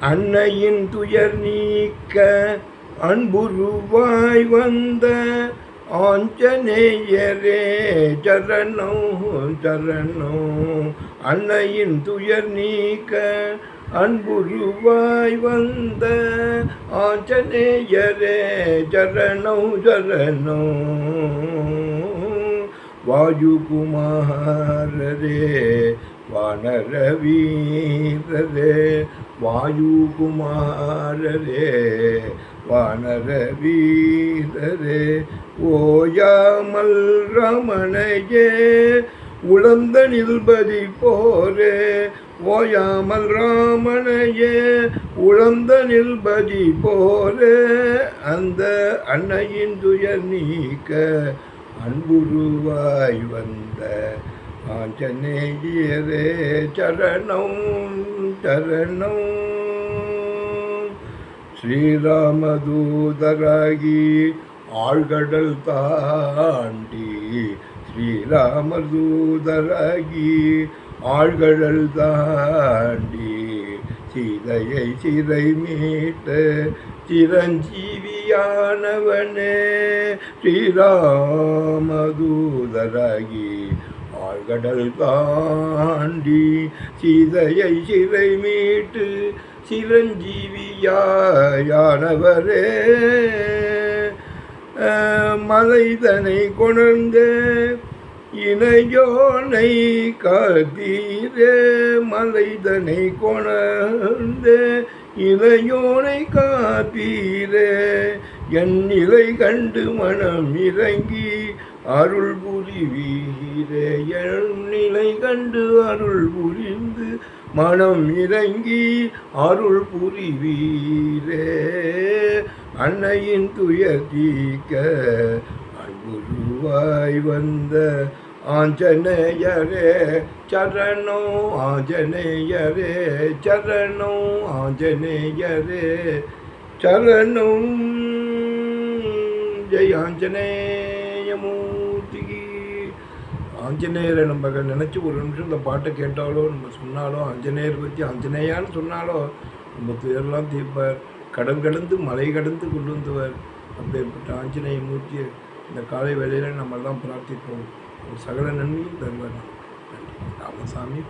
அன்னையின் துயர் நீக்க அன்புருவாய் வந்த ஆஞ்சநேயரே சரணோ சரணோ. அன்னையின் துயர் நீக்க அன்புருவாய் வந்த ஆஞ்சநேயரே சரணோ சரணோ. வாயுகுமாரரே வானரவீரரே வாயுகுமாரரே வானரவீரரே ஓயாமல் ரமணையே உழந்த நில்பதி போரே ஓயாமல் ராமனையே உழந்த நில்பதி போரே அந்த அன்னையின் துயர் நீக்க அன்புருவாய் வந்த ஆஞ்சநேயரே சரணம் சரணம். ஸ்ரீராமதூதராகி ஆழ்கடல் தாண்டி ஸ்ரீராமதூதராகி ஆழ்கடல் தாண்டி சீதையை சிறை மீட்ட சிரஞ்சீவியானவனே. ஸ்ரீராமதூதராகி கடல் தாண்டி சீதையை சிறை மீட்டு சிரஞ்சீவியானவரே மலைதனை கொணர்ந்த இணையோனை காத்தீரே. மலைதனை கொணர்ந்த இளையோனை காத்தீரே. என் நிலை கண்டு மனம் இறங்கி அருள் புரிவீரே. என் நிலை கண்டு அருள் புரிந்து மனம் இறங்கி அருள் புரிவீரே. அன்னையின் துயர் தீக்க அன்புருவாய் வந்த ஆஞ்சநேயரே சரணோ ஆஞ்சநேயரே சரணோ ஆஞ்சநேயரே சரணம் ஜெய் ஆஞ்சநேயமூர்த்திக்கு. ஆஞ்சநேயரை நம்ம நினச்சி ஒரு நிமிஷம் இந்த பாட்டை கேட்டாலோ நம்ம சொன்னாலோ ஆஞ்சநேயர் பற்றி ஆஞ்சநேயான்னு சொன்னாலோ நம்ம துயரெல்லாம் தீர்ப்பார். கடன் கடந்து மலை கடந்து கொண்டு வந்துவார். அப்பேற்பட்ட ஆஞ்சநேய மூர்த்தியை இந்த காலை வேளையில் நம்ம எல்லாம் பிரார்த்திப்போம். ஒரு சகல நன்மையும் தருவார். நன்றி. ராமசாமி.